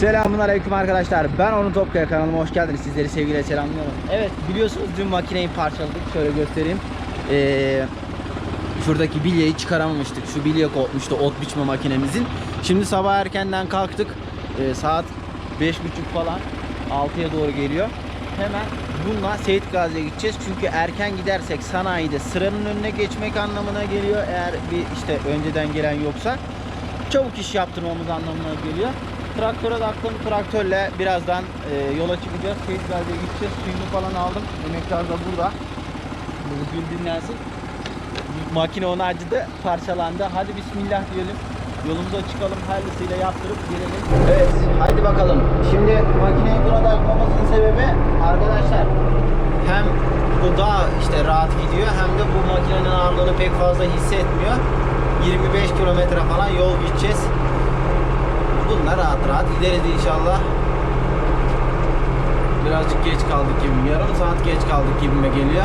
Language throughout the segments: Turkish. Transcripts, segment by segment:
Selamun Aleyküm arkadaşlar. Ben Orhun Topkaya kanalıma hoş geldiniz. Sizleri sevgiyle selamlıyorum. Evet biliyorsunuz dün makineyi parçaladık. Şöyle göstereyim. Ee, şuradaki bilyeyi çıkaramamıştık. Şu bilye kopmuştu ot biçme makinemizin. Şimdi sabah erkenden kalktık. Ee, saat 5.30 falan 6'ya doğru geliyor. Hemen bununla Seyit Gazi'ye gideceğiz. Çünkü erken gidersek sanayide sıranın önüne geçmek anlamına geliyor. Eğer bir işte önceden gelen yoksa çabuk iş yaptırmamız anlamına geliyor. Traktöre taktım. Traktörle birazdan e, yola çıkacağız. Gazi'ye gideceğiz. Suyunu falan aldım. Emektar da burada. Burada gül dinlensin. Makine ona acıdı. Parçalandı. Hadi bismillah diyelim. Yolumuza çıkalım. Hayırlısıyla yaptırıp gelelim. Evet. Hadi bakalım. Şimdi makineyi buna takmamızın sebebi arkadaşlar hem bu daha işte rahat gidiyor hem de bu makinenin ağırlığını pek fazla hissetmiyor. 25 kilometre falan yol gideceğiz. Bununla rahat rahat gideriz inşallah. Birazcık geç kaldık gibi. Yarım saat geç kaldık gibime geliyor.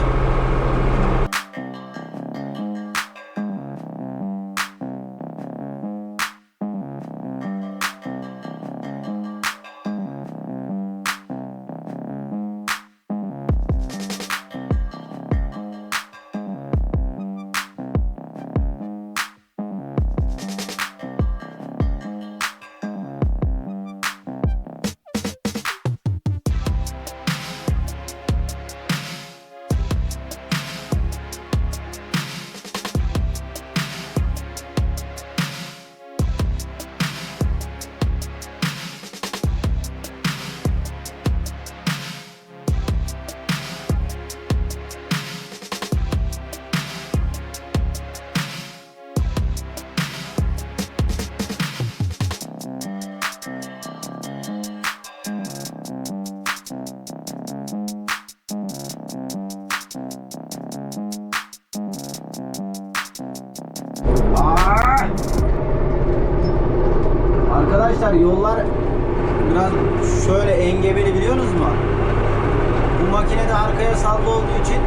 Makine de arkaya sallı olduğu için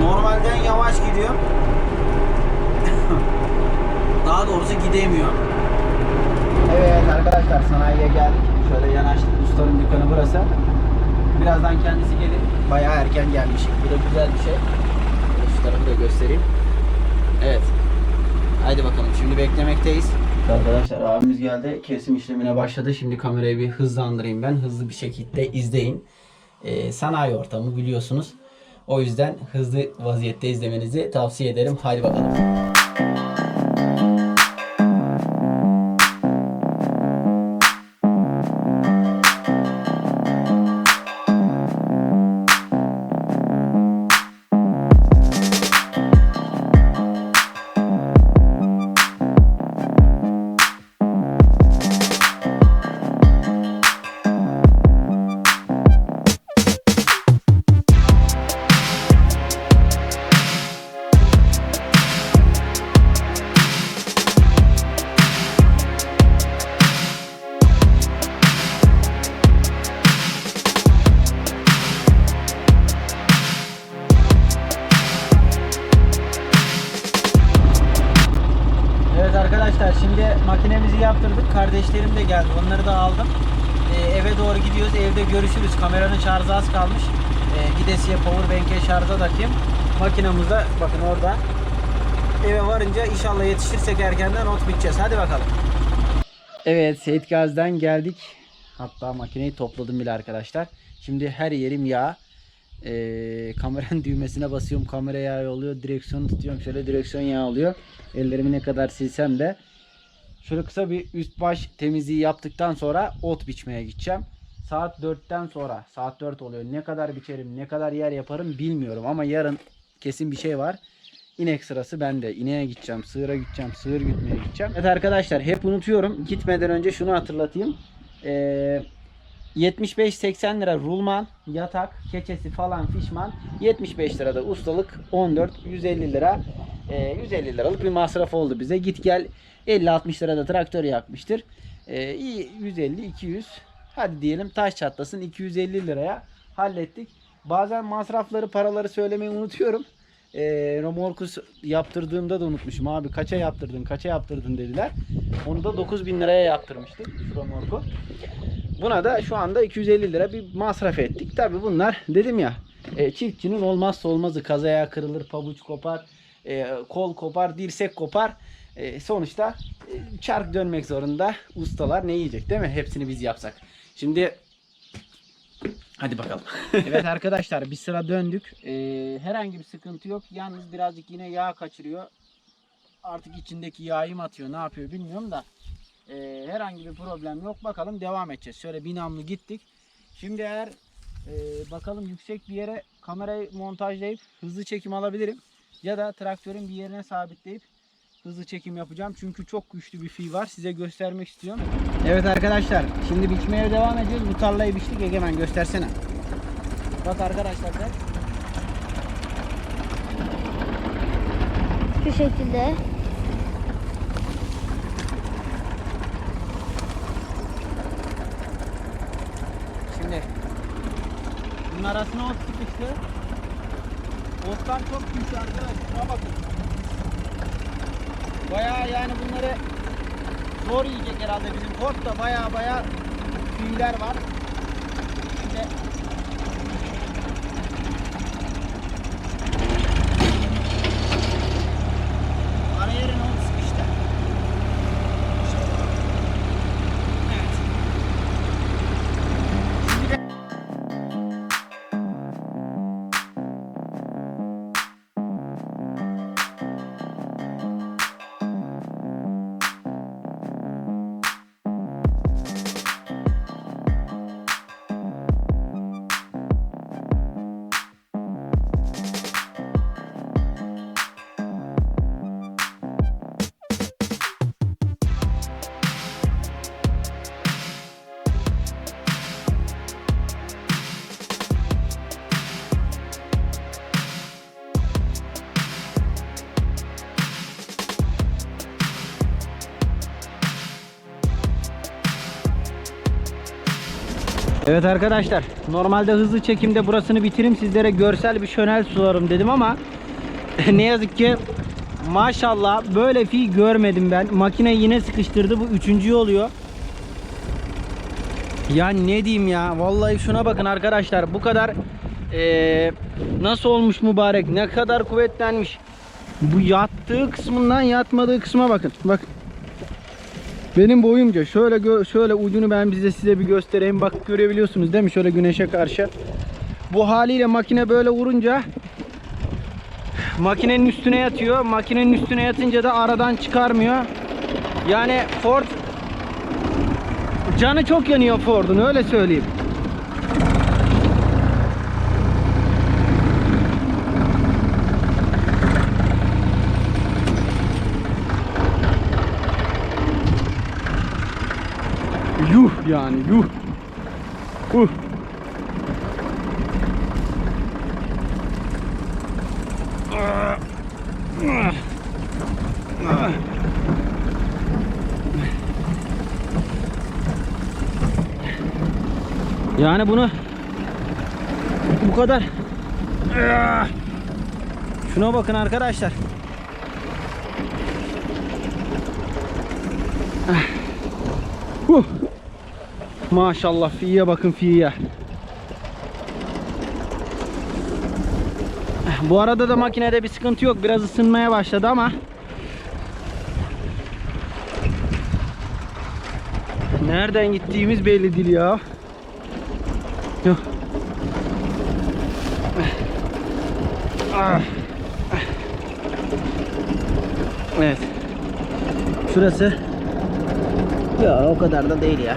normalden yavaş gidiyor. Daha doğrusu gidemiyor. Evet arkadaşlar sanayiye geldik. Şöyle yanaştık. Ustanın dükkanı burası. Birazdan kendisi gelir. Bayağı erken gelmiş. Bu da güzel bir şey. Şu tarafı da göstereyim. Evet. Haydi bakalım şimdi beklemekteyiz. Arkadaşlar abimiz geldi. Kesim işlemine başladı. Şimdi kamerayı bir hızlandırayım ben. Hızlı bir şekilde izleyin. Ee, sanayi ortamı biliyorsunuz. O yüzden hızlı vaziyette izlemenizi tavsiye ederim. Haydi bakalım. Makinemizi yaptırdık. Kardeşlerim de geldi. Onları da aldım. Ee, eve doğru gidiyoruz. Evde görüşürüz. Kameranın şarjı az kalmış. Ee, gidesiye powerbank'e şarja takayım. Makinamız da bakın orada. Eve varınca inşallah yetişirsek erkenden ot biteceğiz. Hadi bakalım. Evet Seyit Gazi'den geldik. Hatta makineyi topladım bile arkadaşlar. Şimdi her yerim yağ. Ee, kameranın düğmesine basıyorum. Kamera yağı oluyor. Direksiyonu tutuyorum. Şöyle direksiyon yağı oluyor. Ellerimi ne kadar silsem de. Şöyle kısa bir üst baş temizliği yaptıktan sonra ot biçmeye gideceğim. Saat 4'ten sonra saat 4 oluyor. Ne kadar biçerim, ne kadar yer yaparım bilmiyorum ama yarın kesin bir şey var. İnek sırası bende. İneğe gideceğim, sığıra gideceğim, sığır gütmeye gideceğim. Evet arkadaşlar hep unutuyorum. Gitmeden önce şunu hatırlatayım. Ee, 75-80 lira rulman, yatak, keçesi falan fişman. 75 lirada ustalık 14 150 lira. Ee, 150 liralık bir masraf oldu bize. Git gel 50-60 lirada traktör yakmıştır. Ee, iyi 150-200 hadi diyelim taş çatlasın 250 liraya hallettik. Bazen masrafları paraları söylemeyi unutuyorum. e, Romorkus yaptırdığımda da unutmuşum. Abi kaça yaptırdın, kaça yaptırdın dediler. Onu da 9000 liraya yaptırmıştık şu Romorku. Buna da şu anda 250 lira bir masraf ettik. Tabi bunlar dedim ya e, çiftçinin olmazsa olmazı kazaya kırılır, pabuç kopar, e, kol kopar, dirsek kopar. E, sonuçta e, çark dönmek zorunda. Ustalar ne yiyecek değil mi? Hepsini biz yapsak. Şimdi hadi bakalım. evet arkadaşlar bir sıra döndük. E, herhangi bir sıkıntı yok. Yalnız birazcık yine yağ kaçırıyor. Artık içindeki yağı mı atıyor ne yapıyor bilmiyorum da. E, herhangi bir problem yok. Bakalım devam edeceğiz. Şöyle binamlı gittik. Şimdi eğer e, bakalım yüksek bir yere kamerayı montajlayıp hızlı çekim alabilirim. Ya da traktörün bir yerine sabitleyip hızlı çekim yapacağım. Çünkü çok güçlü bir fi var. Size göstermek istiyorum. Evet arkadaşlar. Şimdi biçmeye devam ediyoruz. Bu tarlayı biçtik. Egemen göstersene. Bak arkadaşlar da. Şu şekilde. Şimdi bunun arasına ot sıkıştı. Otlar çok güçlü arkadaşlar. Şuna bakın. Bayağı yani bunları zor yiyecek herhalde bizim kort da bayağı bayağı tüyler var. Şimdi Evet arkadaşlar normalde hızlı çekimde burasını bitireyim sizlere görsel bir şönel sularım dedim ama ne yazık ki maşallah böyle fi görmedim ben. Makine yine sıkıştırdı bu üçüncü oluyor. Ya ne diyeyim ya vallahi şuna bakın arkadaşlar bu kadar eee, nasıl olmuş mübarek ne kadar kuvvetlenmiş. Bu yattığı kısmından yatmadığı kısma bakın. Bak. Benim boyumca şöyle şöyle ucunu ben bize size bir göstereyim. Bak görebiliyorsunuz değil mi? Şöyle güneşe karşı. Bu haliyle makine böyle vurunca makinenin üstüne yatıyor. Makinenin üstüne yatınca da aradan çıkarmıyor. Yani Ford canı çok yanıyor Ford'un öyle söyleyeyim. Yuh yani yuh. Uh. Yani bunu bu kadar Şuna bakın arkadaşlar. Maşallah fiye bakın fiye. Bu arada da makinede bir sıkıntı yok. Biraz ısınmaya başladı ama Nereden gittiğimiz belli değil ya. Ah. Evet. Şurası ya o kadar da değil ya.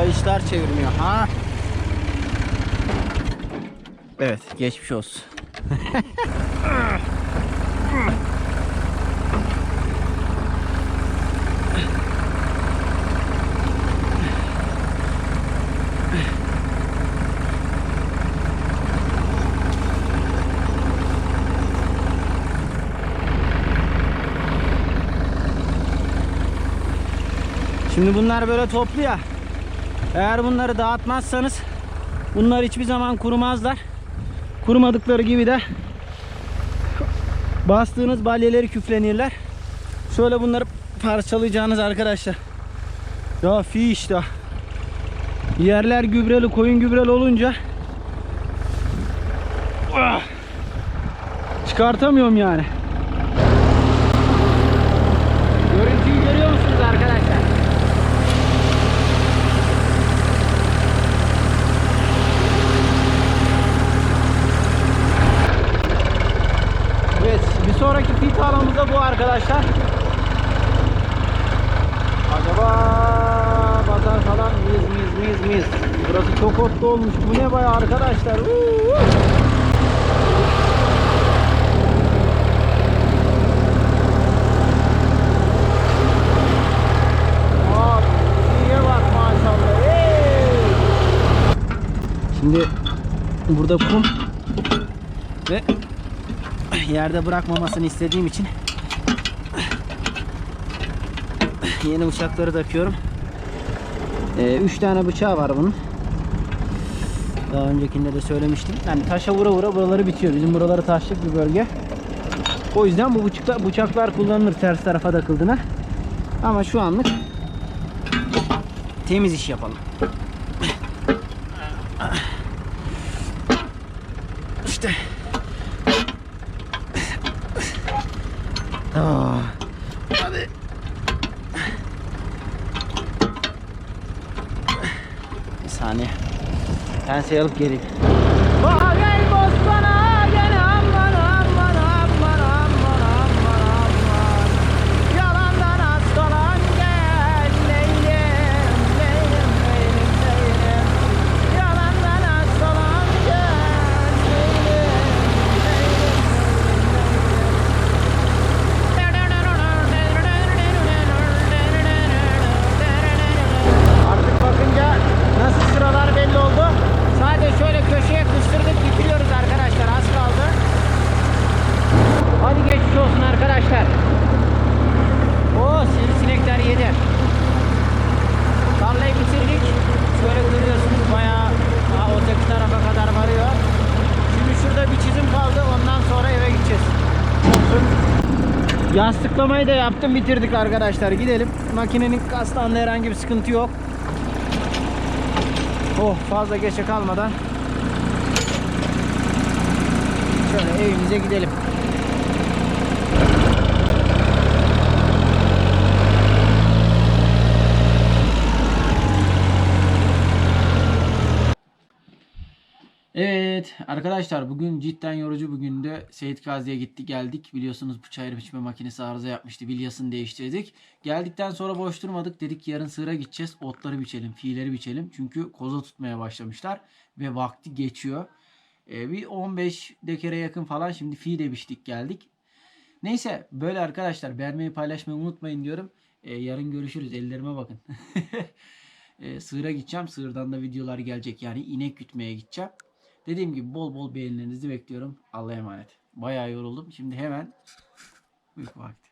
radar çevirmiyor. Ha. Evet, geçmiş olsun. Şimdi bunlar böyle toplu ya. Eğer bunları dağıtmazsanız bunlar hiçbir zaman kurumazlar. Kurumadıkları gibi de bastığınız balyeleri küflenirler. Şöyle bunları parçalayacağınız arkadaşlar. Ya fi işte. Yerler gübreli, koyun gübreli olunca Ah! çıkartamıyorum yani. Görüntüyü görüyor musunuz arkadaşlar? Evet, bir sonraki pit alanımız da bu arkadaşlar. Acaba pazar falan miyiz miyiz miyiz miyiz? Burası çok otlu olmuş. Bu ne bayağı arkadaşlar. Uuu. Abi, iyiye bak maşallah. Hey! Şimdi burada kum ve yerde bırakmamasını istediğim için yeni bıçakları takıyorum. 3 tane bıçağı var bunun. Daha öncekinde de söylemiştim. Yani taşa vura vura buraları bitiyor. Bizim buraları taşlık bir bölge. O yüzden bu bıçaklar, bıçaklar kullanılır ters tarafa takıldığına. Ama şu anlık temiz iş yapalım. Hadi. Bir saniye. Penseyi alıp geleyim. Yastıklamayı da yaptım bitirdik arkadaşlar. Gidelim. Makinenin kastanda herhangi bir sıkıntı yok. Oh fazla geçe kalmadan şöyle evimize gidelim. Evet arkadaşlar bugün cidden yorucu bugün de Seyit Gazi'ye gitti geldik. Biliyorsunuz bu çayır biçme makinesi arıza yapmıştı. Bilyasını değiştirdik. Geldikten sonra boş durmadık. Dedik yarın sığıra gideceğiz. Otları biçelim, fiilleri biçelim. Çünkü koza tutmaya başlamışlar. Ve vakti geçiyor. Ee, bir 15 dekere yakın falan şimdi fi de biçtik geldik. Neyse böyle arkadaşlar beğenmeyi paylaşmayı unutmayın diyorum. Ee, yarın görüşürüz. Ellerime bakın. Ee, sığıra gideceğim. Sığırdan da videolar gelecek. Yani inek gütmeye gideceğim. Dediğim gibi bol bol beğenilerinizi bekliyorum. Allah'a emanet. Bayağı yoruldum. Şimdi hemen uyku vakti.